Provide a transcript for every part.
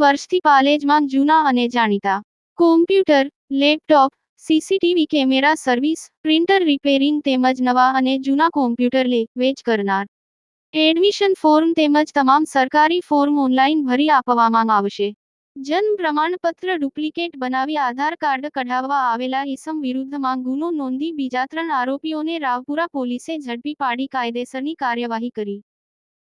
વર્ષથી પાલેજમાં જૂના અને જાણીતા. Computer laptop CCTV camera service printer repairing તેમજ નવા અને જૂના કોમ્પ્યુટર લે, વેચ કરનાર. એડમિશન ફોર્મ તેમજ તમામ સરકારી ફોર્મ ઓનલાઈન ભરી આપવામાં આવશે. જન્મ પ્રમાણપત્ર ડુપ્લિકેટ બનાવી આધાર કાર્ડ કઢાવવા આવેલા ઈસમ વિરુદ્ધમાં ગુનો નોંધી બીજા ત્રણ આરોપીઓને રાવપુરા પોલીસે ઝડપી પાડી કાયદેસરની કાર્યવાહી કરી.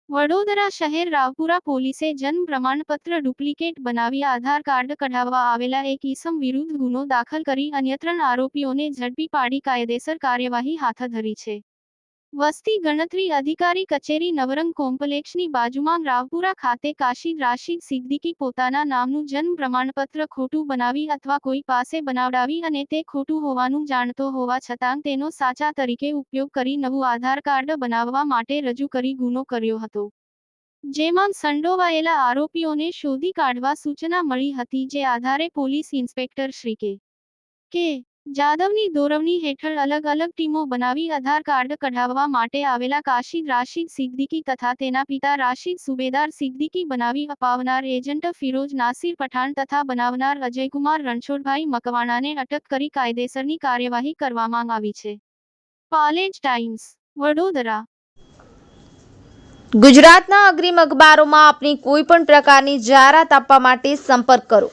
વડોદરા શહેર રાવપુરા પોલીસે જન્મ પ્રમાણપત્ર ડુપ્લિકેટ બનાવી આધાર કાર્ડ કઢાવવા આવેલા એક ઈસમ વિરુદ્ધ ગુનો દાખલ કરી અન્ય ત્રણ આરોપીઓને ઝડપી પાડી કાયદેસર કાર્યવાહી હાથ ધરી છે. વસ્તી ગણતરી અધિકારી કચેરી નવરંગ કોમ્પ્લેક્ષની બાજુમાં રાવપુરા ખાતે કાશી રાશિદ સિદ્દીકી પોતાના નામનું જન્મ પ્રમાણપત્ર ખોટું બનાવી અથવા કોઈ પાસે બનાવડાવી અને તે ખોટું હોવાનું જાણતો હોવા છતાં તેનો સાચા તરીકે ઉપયોગ કરી નવું આધાર કાર્ડ બનાવવા માટે રજૂ કરી ગુનો કર્યો હતો. જેમાં સંડોવાયેલા આરોપીઓને શોધી કાઢવા સૂચના મળી હતી જે આધારે પોલીસ ઇન્સ્પેક્ટર શ્રી કે. કે. જાદવની દોરવણી હેઠળ અલગ અલગ ટીમો બનાવી આધાર કાર્ડ કઢાવવા માટે આવેલા કાશીદ રાશિદ સિદ્દીકી તથા તેના પિતા રાશિદ સુબેદાર સિદ્દીકી બનાવી અપાવનાર એજન્ટ ફિરોજ નાસિર પઠાણ તથા બનાવનાર અજયકુમાર રણછોડભાઈ મકવાણાને અટક કરી કાયદેસરની કાર્યવાહી કરવામાં આવી છે. પાલેજ ટાઈમ્સ, વડોદરા. ગુજરાતના અગ્રીમ અખબારોમાં આપની કોઈ પણ પ્રકારની જાહેરાત આપવા માટે સંપર્ક કરો.